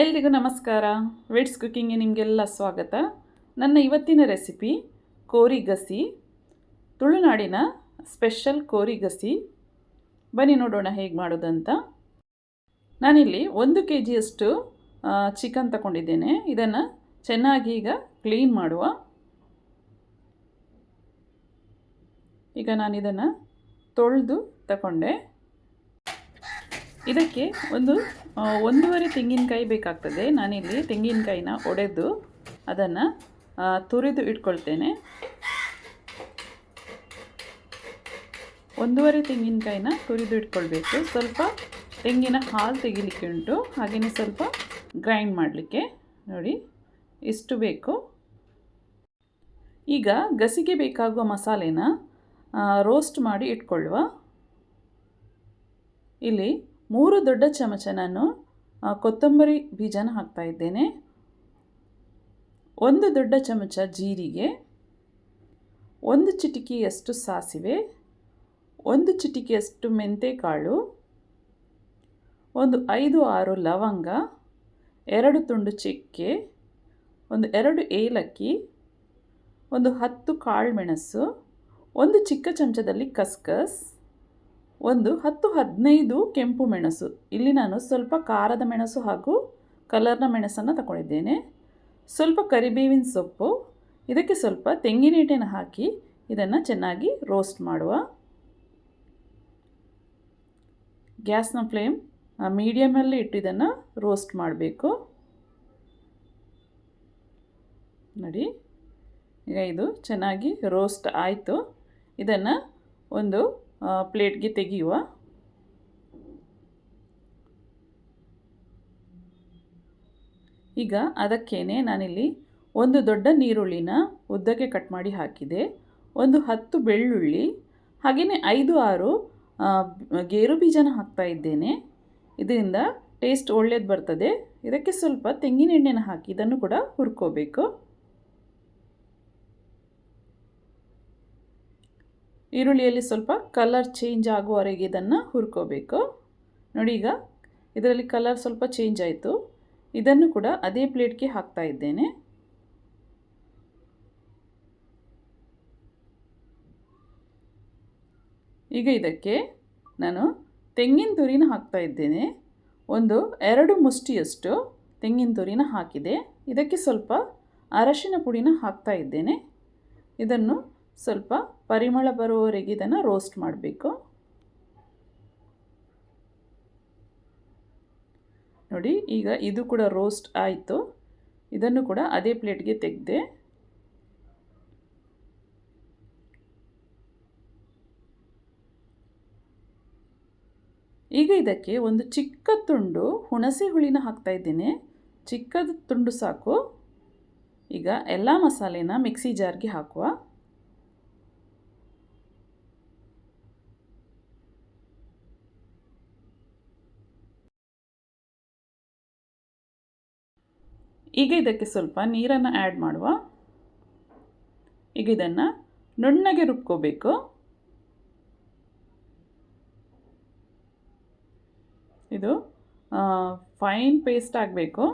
ಎಲ್ರಿಗೂ ನಮಸ್ಕಾರ. ವೆಡ್ಸ್ ಕುಕ್ಕಿಂಗ್ಗೆ ನಿಮಗೆಲ್ಲ ಸ್ವಾಗತ. ನನ್ನ ಇವತ್ತಿನ ರೆಸಿಪಿ ಕೋರಿ ಗಸಿ. ತುಳುನಾಡಿನ ಸ್ಪೆಷಲ್ ಕೋರಿ ಗಸಿ. ಬನ್ನಿ ನೋಡೋಣ ಹೇಗೆ ಮಾಡೋದಂತ. ನಾನಿಲ್ಲಿ ಒಂದು ಕೆ ಜಿಯಷ್ಟು ಚಿಕನ್ ತಗೊಂಡಿದ್ದೇನೆ. ಇದನ್ನು ಚೆನ್ನಾಗಿ ಈಗ ಕ್ಲೀನ್ ಮಾಡುವ. ಈಗ ನಾನು ಇದನ್ನು ತೊಳೆದು ತಗೊಂಡೆ. ಇದಕ್ಕೆ ಒಂದು ಒಂದೂವರೆ ತೆಂಗಿನಕಾಯಿ ಬೇಕಾಗ್ತದೆ. ನಾನಿಲ್ಲಿ ತೆಂಗಿನಕಾಯಿನ ಒಡೆದು ಅದನ್ನು ತುರಿದು ಇಟ್ಕೊಳ್ತೇನೆ. ಒಂದೂವರೆ ತೆಂಗಿನಕಾಯಿನ ತುರಿದು ಇಟ್ಕೊಳ್ಬೇಕು. ಸ್ವಲ್ಪ ತೆಂಗಿನ ಹಾಲು ತೆಗಿಲಿಕ್ಕೆ ಉಂಟು. ಹಾಗೆಯೇ ಸ್ವಲ್ಪ ಗ್ರೈಂಡ್ ಮಾಡಲಿಕ್ಕೆ. ನೋಡಿ, ಇಷ್ಟು ಬೇಕು. ಈಗ ಗಸಿಗೆ ಬೇಕಾಗುವ ಮಸಾಲೆನ ರೋಸ್ಟ್ ಮಾಡಿ ಇಟ್ಕೊಳ್ಳುವ. ಇಲ್ಲಿ ಮೂರು ದೊಡ್ಡ ಚಮಚ ನಾನು ಕೊತ್ತಂಬರಿ ಬೀಜನ ಹಾಕ್ತಾ ಇದ್ದೇನೆ. ಒಂದು ದೊಡ್ಡ ಚಮಚ ಜೀರಿಗೆ, ಒಂದು ಚಿಟಿಕೆಯಷ್ಟು ಸಾಸಿವೆ, ಒಂದು ಚಿಟಿಕೆಯಷ್ಟು ಮೆಂತೆಕಾಳು, ಒಂದು ಐದು ಆರು ಲವಂಗ, ಎರಡು ತುಂಡು ಚಕ್ಕೆ, ಒಂದು ಎರಡು ಏಲಕ್ಕಿ, ಒಂದು ಹತ್ತು ಕಾಳುಮೆಣಸು ಒಂದು ಚಿಕ್ಕ ಚಮಚದಲ್ಲಿ ಕಸ್ಕಸ್ ಒಂದು ಹತ್ತು ಹದಿನೈದು ಕೆಂಪು ಮೆಣಸು. ಇಲ್ಲಿ ನಾನು ಸ್ವಲ್ಪ ಖಾರದ ಮೆಣಸು ಹಾಗೂ ಕಲರ್ನ ಮೆಣಸನ್ನು ತಗೊಂಡಿದ್ದೇನೆ ಸ್ವಲ್ಪ ಕರಿಬೇವಿನ ಸೊಪ್ಪು, ಇದಕ್ಕೆ ಸ್ವಲ್ಪ ತೆಂಗಿನೆಣ್ಣೆನ ಹಾಕಿ ಇದನ್ನು ಚೆನ್ನಾಗಿ ರೋಸ್ಟ್ ಮಾಡುವ. ಗ್ಯಾಸ್ನ ಫ್ಲೇಮ್ ಮೀಡಿಯಮಲ್ಲಿ ಇಟ್ಟು ಇದನ್ನು ರೋಸ್ಟ್ ಮಾಡಬೇಕು. ನೋಡಿ, ಈಗ ಇದು ಚೆನ್ನಾಗಿ ರೋಸ್ಟ್ ಆಯಿತು. ಇದನ್ನು ಒಂದು ಪ್ಲೇಟ್ಗೆ ತೆಗೆಯುವ. ಈಗ ಅದಕ್ಕೇನೆ ನಾನಿಲ್ಲಿ ಒಂದು ದೊಡ್ಡ ನೀರುಳ್ಳಿನ ಉದ್ದಕ್ಕೆ ಕಟ್ ಮಾಡಿ ಹಾಕಿದೆ. ಒಂದು ಹತ್ತು ಬೆಳ್ಳುಳ್ಳಿ, ಹಾಗೆಯೇ ಐದು ಆರು ಗೇರು ಬೀಜನ ಹಾಕ್ತಾ ಇದ್ದೇನೆ. ಇದರಿಂದ ಟೇಸ್ಟ್ ಒಳ್ಳೇದು ಬರ್ತದೆ. ಇದಕ್ಕೆ ಸ್ವಲ್ಪ ತೆಂಗಿನೆಣ್ಣೆನ ಹಾಕಿ ಇದನ್ನು ಕೂಡ ಹುರ್ಕೋಬೇಕು. ಈರುಳ್ಳಿಯಲ್ಲಿ ಸ್ವಲ್ಪ ಕಲರ್ ಚೇಂಜ್ ಆಗುವವರೆಗೆ ಇದನ್ನು ಹುರ್ಕೋಬೇಕು. ನೋಡಿ ಈಗ, ಇದರಲ್ಲಿ ಕಲರ್ ಸ್ವಲ್ಪ ಚೇಂಜ್ ಆಯಿತು. ಇದನ್ನು ಕೂಡ ಅದೇ ಪ್ಲೇಟ್ಗೆ ಹಾಕ್ತಾ ಇದ್ದೇನೆ. ಈಗ ಇದಕ್ಕೆ ನಾನು ತೆಂಗಿನ ತುರಿನ ಹಾಕ್ತಾ ಇದ್ದೇನೆ. ಒಂದು, ಎರಡು ಮುಷ್ಟಿಯಷ್ಟು ತೆಂಗಿನ ತುರಿನ ಹಾಕಿದೆ. ಇದಕ್ಕೆ ಸ್ವಲ್ಪ ಅರಶಿನ ಪುಡಿನ ಹಾಕ್ತಾ ಇದ್ದೇನೆ. ಇದನ್ನು ಸ್ವಲ್ಪ ಪರಿಮಳ ಬರುವವರೆಗೆ ಇದನ್ನು ರೋಸ್ಟ್ ಮಾಡಬೇಕು. ನೋಡಿ, ಈಗ ಇದು ಕೂಡ ರೋಸ್ಟ್ ಆಯಿತು. ಇದನ್ನು ಕೂಡ ಅದೇ ಪ್ಲೇಟ್ಗೆ ತೆಗೆದೆ. ಈಗ ಇದಕ್ಕೆ ಒಂದು ಚಿಕ್ಕ ತುಂಡು ಹುಣಸೆ ಹುಳಿನ ಹಾಕ್ತಾ ಇದ್ದೇನೆ. ಚಿಕ್ಕದ ತುಂಡು ಸಾಕು. ಈಗ ಎಲ್ಲ ಮಸಾಲೆನ ಮಿಕ್ಸಿ ಜಾರ್ಗೆ ಹಾಕುವ. ಈಗ ಇದಕ್ಕೆ ಸ್ವಲ್ಪ ನೀರನ್ನು ಆ್ಯಡ್ ಮಾಡುವ. ಈಗ ಇದನ್ನು ನುಣ್ಣಗೆ ರುಬ್ಕೋಬೇಕು. ಇದು ಫೈನ್ ಪೇಸ್ಟ್ ಆಗಬೇಕು.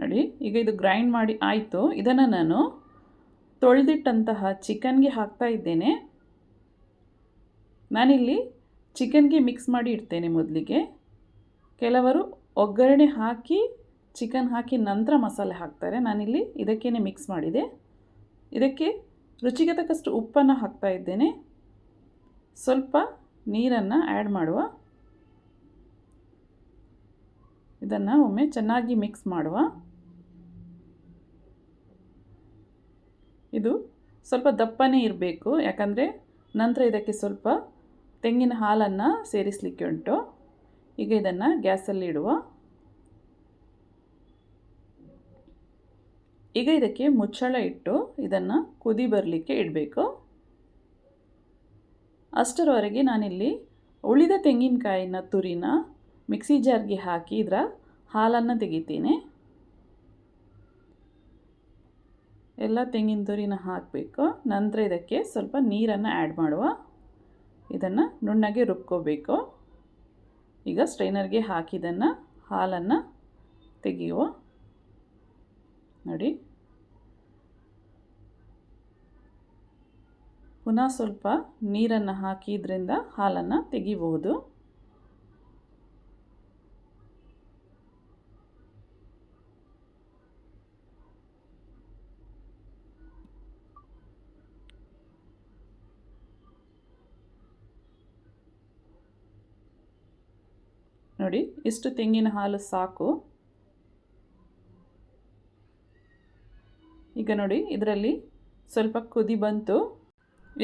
ನೋಡಿ, ಈಗ ಇದು ಗ್ರೈಂಡ್ ಮಾಡಿ ಆಯಿತು. ಇದನ್ನು ನಾನು ತೊಳೆದಿಟ್ಟಂತಹ ಚಿಕನ್ಗೆ ಹಾಕ್ತಾ ಇದ್ದೇನೆ. ನಾನಿಲ್ಲಿ ಚಿಕನ್ಗೆ ಮಿಕ್ಸ್ ಮಾಡಿ ಇಡ್ತೇನೆ ಮೊದಲಿಗೆ. ಕೆಲವರು ಒಗ್ಗರಣೆ ಹಾಕಿ ಚಿಕನ್ ಹಾಕಿ ನಂತರ ಮಸಾಲೆ ಹಾಕ್ತಾರೆ. ನಾನಿಲ್ಲಿ ಇದಕ್ಕೇ ಮಿಕ್ಸ್ ಮಾಡಿದೆ. ಇದಕ್ಕೆ ರುಚಿಗೆ ತಕ್ಕಷ್ಟು ಉಪ್ಪನ್ನು ಹಾಕ್ತಾ ಇದ್ದೇನೆ. ಸ್ವಲ್ಪ ನೀರನ್ನು ಆ್ಯಡ್ ಮಾಡುವ. ಇದನ್ನು ಒಮ್ಮೆ ಚೆನ್ನಾಗಿ ಮಿಕ್ಸ್ ಮಾಡುವ. ಇದು ಸ್ವಲ್ಪ ದಪ್ಪನೇ ಇರಬೇಕು. ಯಾಕಂದರೆ ನಂತರ ಇದಕ್ಕೆ ಸ್ವಲ್ಪ ತೆಂಗಿನ ಹಾಲನ್ನು ಸೇರಿಸಲಿಕ್ಕೆ ಉಂಟು. ಈಗ ಇದನ್ನು ಗ್ಯಾಸಲ್ಲಿ ಇಡುವ. ಈಗ ಇದಕ್ಕೆ ಮುಚ್ಚಳ ಇಟ್ಟು ಇದನ್ನು ಕುದಿ ಬರಲಿಕ್ಕೆ ಇಡಬೇಕು. ಅಷ್ಟರವರೆಗೆ ನಾನಿಲ್ಲಿ ಉಳಿದ ತೆಂಗಿನಕಾಯಿನ ತುರಿನ ಮಿಕ್ಸಿ ಜಾರ್ಗೆ ಹಾಕಿ ಇದರ ಹಾಲನ್ನು ತೆಗಿತೀನಿ. ಎಲ್ಲ ತೆಂಗಿನ ತುರಿನ ಹಾಕಬೇಕು. ನಂತರ ಇದಕ್ಕೆ ಸ್ವಲ್ಪ ನೀರನ್ನು ಆ್ಯಡ್ ಮಾಡುವ. ಇದನ್ನು ನುಣ್ಣಗೆ ರುಬ್ಕೋಬೇಕು. ಈಗ ಸ್ಟ್ರೈನರ್ಗೆ ಹಾಕಿದನ್ನು ಹಾಲನ್ನು ತೆಗೆಯುವ. ನೋಡಿ. ಪುನಃ ಸ್ವಲ್ಪ ನೀರನ್ನು ಹಾಕಿ ಇದರಿಂದ ಹಾಲನ್ನು ತೆಗಿಬಹುದು. ನೋಡಿ ಇಷ್ಟು ತೆಂಗಿನ ಹಾಲು ಸಾಕು. ಈಗ ನೋಡಿ, ಇದರಲ್ಲಿ ಸ್ವಲ್ಪ ಕುದಿ ಬಂತು.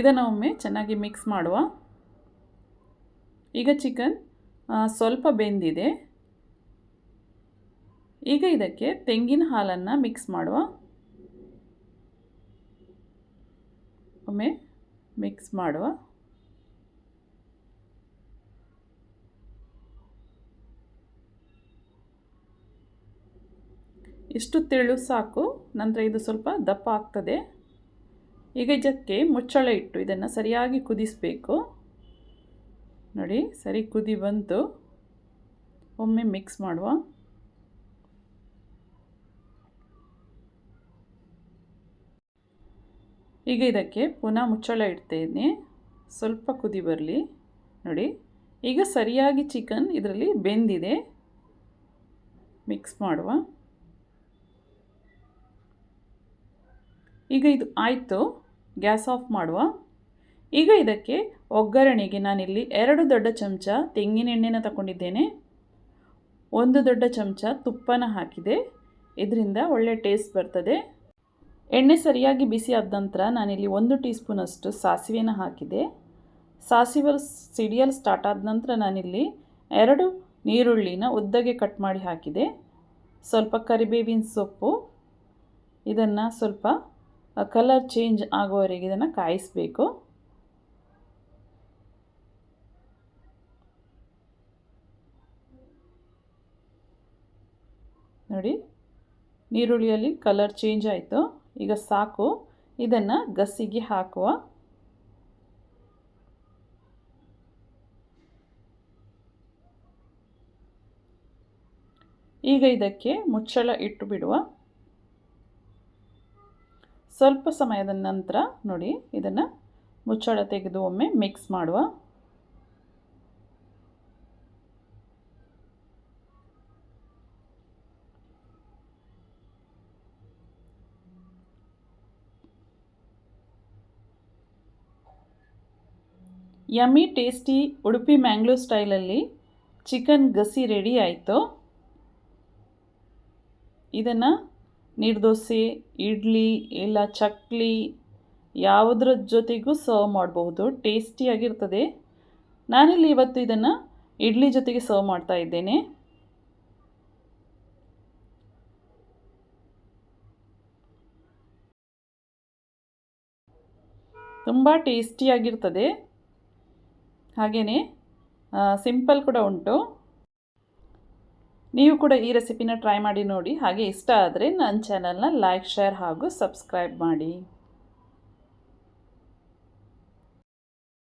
ಇದನ್ನು ಒಮ್ಮೆ ಚೆನ್ನಾಗಿ ಮಿಕ್ಸ್ ಮಾಡುವ. ಈಗ ಚಿಕನ್ ಸ್ವಲ್ಪ ಬೆಂದಿದೆ. ಈಗ ಇದಕ್ಕೆ ತೆಂಗಿನ ಹಾಲನ್ನು ಮಿಕ್ಸ್ ಮಾಡುವ. ಒಮ್ಮೆ ಮಿಕ್ಸ್ ಮಾಡುವ. ಇಷ್ಟು ತೆಳು ಸಾಕು, ನಂತರ ಇದು ಸ್ವಲ್ಪ ದಪ್ಪ ಆಗ್ತದೆ. ಈಗ ಇದಕ್ಕೆ ಮುಚ್ಚಳ ಇಟ್ಟು ಇದನ್ನು ಸರಿಯಾಗಿ ಕುದಿಸಬೇಕು. ನೋಡಿ, ಸರಿ ಕುದಿ ಬಂತು. ಒಮ್ಮೆ ಮಿಕ್ಸ್ ಮಾಡುವ. ಈಗ ಇದಕ್ಕೆ ಪುನಃ ಮುಚ್ಚಳ ಇಡ್ತೇನೆ. ಸ್ವಲ್ಪ ಕುದಿ ಬರಲಿ. ನೋಡಿ, ಈಗ ಸರಿಯಾಗಿ ಚಿಕನ್ ಇದರಲ್ಲಿ ಬೆಂದಿದೆ. ಮಿಕ್ಸ್ ಮಾಡುವ. ಈಗ ಇದು ಆಯಿತು. ಗ್ಯಾಸ್ ಆಫ್ ಮಾಡುವ. ಈಗ ಇದಕ್ಕೆ ಒಗ್ಗರಣೆಗೆ ನಾನಿಲ್ಲಿ ಎರಡು ದೊಡ್ಡ ಚಮಚ ತೆಂಗಿನ ಎಣ್ಣೆನ ತಗೊಂಡಿದ್ದೇನೆ ಒಂದು ದೊಡ್ಡ ಚಮಚ ತುಪ್ಪನ ಹಾಕಿದೆ. ಇದರಿಂದ ಒಳ್ಳೆ ಟೇಸ್ಟ್ ಬರ್ತದೆ. ಎಣ್ಣೆ ಸರಿಯಾಗಿ ಬಿಸಿ ಆದ ನಂತರ ನಾನಿಲ್ಲಿ ಒಂದು ಟೀ ಸ್ಪೂನಷ್ಟು ಸಾಸಿವೆನ ಹಾಕಿದೆ. ಸಾಸಿವೆ ಸಿಡಿಯಲ್ ಸ್ಟಾರ್ಟ್ ಆದ ನಂತರ ನಾನಿಲ್ಲಿ ಎರಡು ನೀರುಳ್ಳಿನ ಉದ್ದಗೆ ಕಟ್ ಮಾಡಿ ಹಾಕಿದೆ. ಸ್ವಲ್ಪ ಕರಿಬೇವಿನ ಸೊಪ್ಪು. ಇದನ್ನು ಸ್ವಲ್ಪ ಕಲರ್ ಚೇಂಜ್ ಆಗೋವರೆಗೆ ಇದನ್ನು ಕಾಯಿಸಬೇಕು. ನೋಡಿ, ನೀರುಳ್ಳಿಯಲ್ಲಿ ಕಲರ್ ಚೇಂಜ್ ಆಯಿತು. ಈಗ ಸಾಕು. ಇದನ್ನು ಗಸಿಗೆ ಹಾಕುವ. ಈಗ ಇದಕ್ಕೆ ಮುಚ್ಚಳ ಇಟ್ಟು ಬಿಡುವ. ಸ್ವಲ್ಪ ಸಮಯದ ನಂತರ ನೋಡಿ, ಇದನ್ನು ಮುಚ್ಚಳ ತೆಗೆದು ಒಮ್ಮೆ ಮಿಕ್ಸ್ ಮಾಡುವ. ಯಮ್ಮಿ ಟೇಸ್ಟಿ ಉಡುಪಿ ಮ್ಯಾಂಗ್ಳೂರ್ ಸ್ಟೈಲಲ್ಲಿ ಚಿಕನ್ ಗಸಿ ರೆಡಿ ಆಯಿತು. ಇದನ್ನು ನೀರ್ದೋಸೆ ಇಡ್ಲಿ ಇಲ್ಲ ಚಕ್ಲಿ ಯಾವುದ್ರ ಜೊತೆಗೂ ಸರ್ವ್ ಮಾಡಬಹುದು. ಟೇಸ್ಟಿಯಾಗಿರ್ತದೆ ನಾನಿಲ್ಲಿ ಇವತ್ತು ಇದನ್ನು ಇಡ್ಲಿ ಜೊತೆಗೆ ಸರ್ವ್ ಮಾಡ್ತಾ ಇದ್ದೇನೆ. ತುಂಬ ಟೇಸ್ಟಿಯಾಗಿರ್ತದೆ ಹಾಗೆಯೇ ಸಿಂಪಲ್ ಕೂಡ ಉಂಟು. ನೀವು ಕೂಡ ಈ ರೆಸಿಪಿನ ಟ್ರೈ ಮಾಡಿ ನೋಡಿ. ಹಾಗೆ ಇಷ್ಟ ಆದರೆ ನನ್ನ ಚಾನಲ್ನ ಲೈಕ್ ಶೇರ್ ಹಾಗೂ ಸಬ್ಸ್ಕ್ರೈಬ್ ಮಾಡಿ.